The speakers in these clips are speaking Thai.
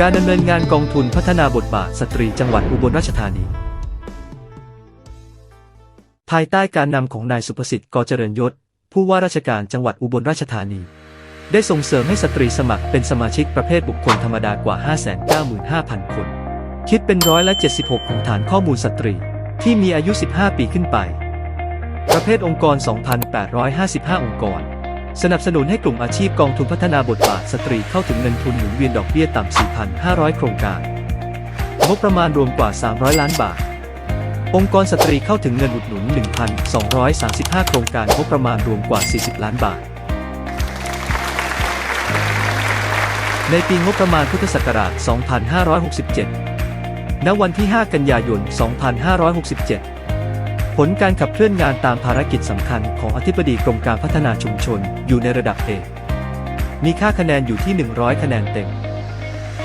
การดำเนินงานกองทุนพัฒนาบทบาทสตรีจังหวัดอุบลราชธานี ภายใต้การนำของนายสุภสิทธิ์กอเจริญยศ ผู้ว่าราชการจังหวัดอุบลราชธานี ได้ส่งเสริมให้สตรีสมัครเป็นสมาชิกประเภทบุคคลธรรมดากว่า 595,000 คน คิดเป็นร้อยละ 76 ของฐานข้อมูลสตรี ที่มีอายุ 15 ปีขึ้นไป ประเภทองค์กร 2,855 องค์กร สนับสนุนให้กลุ่มอาชีพกองทุนพัฒนาบทบาทสตรีเข้าถึงเงินทุนหมุนเวียนดอกเบี้ยต่ำ 4,500 โครงการ งบประมาณรวมกว่า 300 ล้านบาท องค์กรสตรีเข้าถึงเงินอุดหนุน 1,235 โครงการงบประมาณรวมกว่า 40 ล้านบาท ในปีงบประมาณพุทธศักราช 2567 ณ วันที่ 5 กันยายน 2567 ผลการขับเคลื่อนงานตามภารกิจสำคัญของอธิบดีกรมการพัฒนาชุมชนอยู่ในระดับเอกมีค่าคะแนนอยู่ที่ 100 คะแนนเต็ม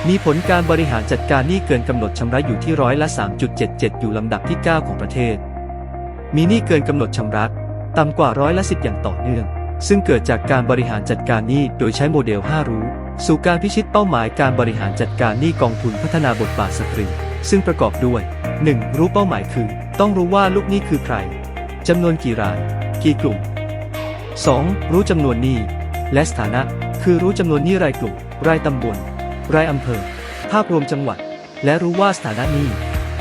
มีผลการบริหารจัดการหนี้เกินกำหนดชำระอยู่ที่ร้อยละ 3.77 อยู่ลำดับที่ 9 ของประเทศ มีหนี้เกินกำหนดชำระต่ำกว่าร้อยละ 10 อย่างต่อเนื่อง ซึ่งเกิดจากการบริหารจัดการหนี้โดยใช้โมเดล 5 รู้ สู่การพิชิตเป้าหมายการบริหารจัดการหนี้กองทุนพัฒนาบทบาทสตรี ซึ่งประกอบด้วย 1. รู้เป้าหมายคือ ต้องรู้ว่าลูกหนี้คือใคร จำนวนกี่ราย กี่กลุ่ม 2. รู้จำนวนหนี้และสถานะ คือรู้จำนวนหนี้รายกลุ่ม รายตำบล รายอำเภอ ภาพรวมจังหวัด และรู้ว่าสถานะหนี้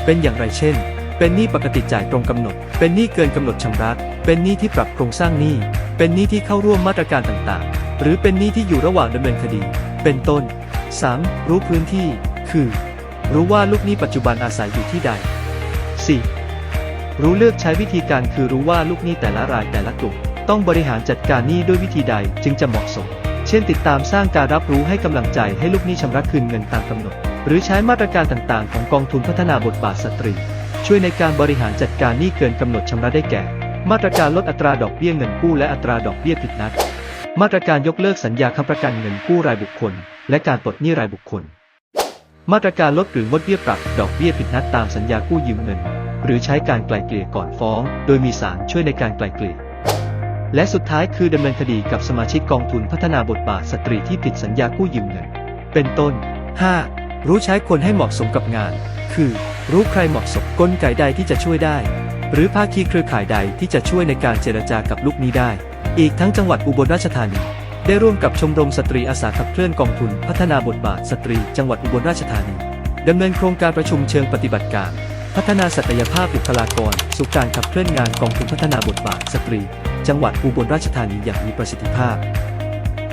เป็นอย่างไรเช่น เป็นหนี้ปกติจ่ายตรงกำหนด เป็นหนี้เกินกำหนดชำระ เป็นหนี้ที่ปรับโครงสร้างหนี้ เป็นหนี้ที่เข้าร่วมมาตรการต่างๆ หรือเป็นหนี้ที่อยู่ระหว่างดำเนินคดี เป็นต้น 3. รู้พื้นที่ คือ รู้ว่าลูกหนี้ปัจจุบันอาศัยอยู่ที่ใด 4. รู้เลือกใช้วิธีการคือรู้ว่าลูกหนี้แต่ละรายแต่ละกลุ่ม ต้องบริหารจัดการหนี้ด้วยวิธีใดจึงจะเหมาะสม เช่นติดตามสร้างการรับรู้ให้กำลังใจให้ลูกหนี้ชำระคืนเงินตามกำหนด หรือใช้มาตรการต่างๆ ของกองทุนพัฒนาบทบาทสตรี ช่วยในการบริหารจัดการหนี้เกินกำหนดชำระได้แก่ มาตรการลดอัตราดอกเบี้ยเงินกู้และอัตราดอกเบี้ยผิดนัด มาตรการยกเลิกสัญญาค้ำประกันเงินกู้รายบุคคล และการปลดหนี้รายบุคคล มาตรการลดหรืองดเบี้ยปรับดอกเบี้ยผิดนัดตามสัญญากู้ยืมเงิน หรือใช้การไกล่เกลี่ยก่อนฟ้อง โดยมีศาลช่วยในการไกล่เกลี่ยและสุดท้ายคือดำเนินคดีกับสมาชิกกองทุนพัฒนาบทบาทสตรีที่ผิดสัญญากู้ยืมเงิน เป็นต้น 5. รู้ใช้คนให้เหมาะสมกับงาน คือ รู้ใครเหมาะสมกลไกใดที่จะช่วยได้ หรือภาคีเครือข่ายใดที่จะช่วยในการเจรจากับลูกนี้ได้ อีกทั้งจังหวัดอุบลราชธานี ได้ร่วมกับชมรมสตรีอาสาขับเคลื่อนกองทุน พัฒนาบทบาทสตรี จังหวัดอุบลราชธานีดำเนินโครงการประชุมเชิงปฏิบัติการ พัฒนาศักยภาพบุคลากร สู่การขับเคลื่อนงานกองทุนพัฒนาบทบาทสตรี จังหวัดอุบลราชธานีอย่างมีประสิทธิภาพ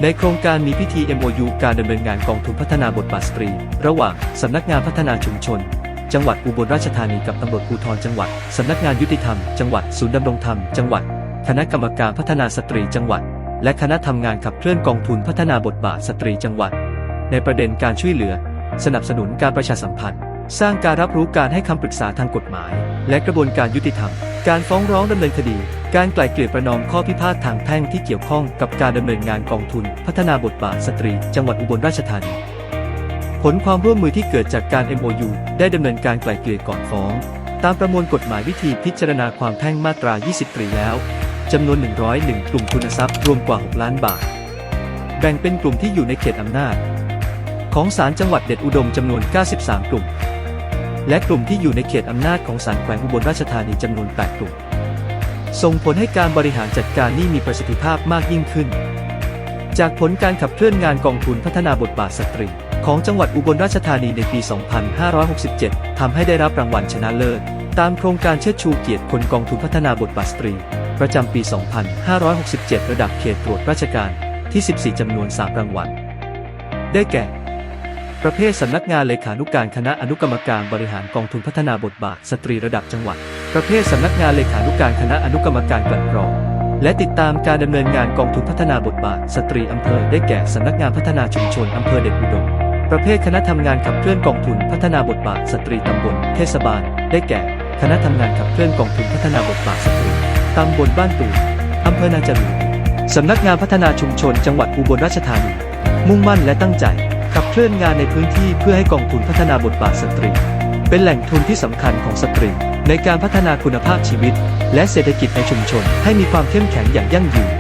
ในโครงการมีพิธี MOU การดำเนินงานกองทุนพัฒนาบทบาทสตรี ระหว่างสำนักงานพัฒนาชุมชน จังหวัดอุบลราชธานีกับตำรวจภูธรจังหวัดสำนักงานยุติธรรมจังหวัดศูนย์ดำรงธรรมจังหวัด คณะกรรมการพัฒนาสตรีจังหวัด และคณะทำงานขับเคลื่อนกองทุนพัฒนาบทบาทสตรีจังหวัด ในประเด็นการช่วยเหลือ สนับสนุนการประชาสัมพันธ์ สร้างการรับรู้การให้คำปรึกษาทางกฎหมาย และกระบวนการยุติธรรม การฟ้องร้องดำเนินคดี การไกล่เกลี่ยประนอมข้อพิพาททางแพ่งที่เกี่ยวข้องกับการดำเนินงานกองทุน พัฒนาบทบาทสตรี จังหวัดอุบลราชธานี ผลความร่วมมือที่เกิดจากการ MOU ได้ดำเนินการไกล่เกลี่ยก่อนฟ้อง ตามประมวลกฎหมายวิธีพิจารณาความแพ่งมาตรา 20 ตรีแล้วจำนวน 101 กลุ่มทุนทรัพย์รวมกว่า 6 ล้านบาท แบ่งเป็นกลุ่มที่อยู่ในเขตอำนาจ ของศาลจังหวัดเด็ดอุดมจำนวน 93 กลุ่ม และกลุ่มที่อยู่ในเขตอำนาจของศาลแขวงอุบลราชธานีจำนวน 8 กลุ่ม ส่งผลให้การบริหารจัดการหนี้มีประสิทธิภาพมากยิ่งขึ้น จากผลการขับเคลื่อนงานกองทุนพัฒนาบทบาทสตรีของจังหวัดอุบลราชธานีในปี 2567 ทำให้ได้รับรางวัลชนะเลิศ ตามโครงการเชิดชูเกียรติคนกองทุนพัฒนาบทบาทสตรี ประจำปี 2567 ระดับเขตตรวจราชการที่ 14 จำนวน 3 รางวัล ได้แก่ ประเภทสำนักงานเลขานุการคณะอนุกรรมการบริหารกองทุนพัฒนาบทบาทสตรีระดับจังหวัด ประเภทสำนักงานเลขานุการคณะอนุกรรมการกลั่นกรอง และติดตามการดำเนินงานกองทุนพัฒนาบทบาทสตรีอำเภอได้แก่สำนักงานพัฒนาชุมชนอำเภอเด็ดอุดม ประเภทคณะทำงานขับเคลื่อนกองทุนพัฒนาบทบาทสตรีตำบลเทศบาล ได้แก่ คณะทำงานขับเคลื่อนกองทุนพัฒนาบทบาทสตรีตำบลบ้านตูมอำเภอนาจารูสำนักงานพัฒนาชุมชน จังหวัดอุบลราชธานีมุ่งมั่นและตั้งใจ ขับเคลื่อนงานในพื้นที่เพื่อให้กองทุนพัฒนาบทบาทสตรี เป็นแหล่งทุนที่สำคัญของสตรี ในการพัฒนาคุณภาพชีวิต และเศรษฐกิจในชุมชนให้มีความเข้มแข็งอย่างยั่งยืน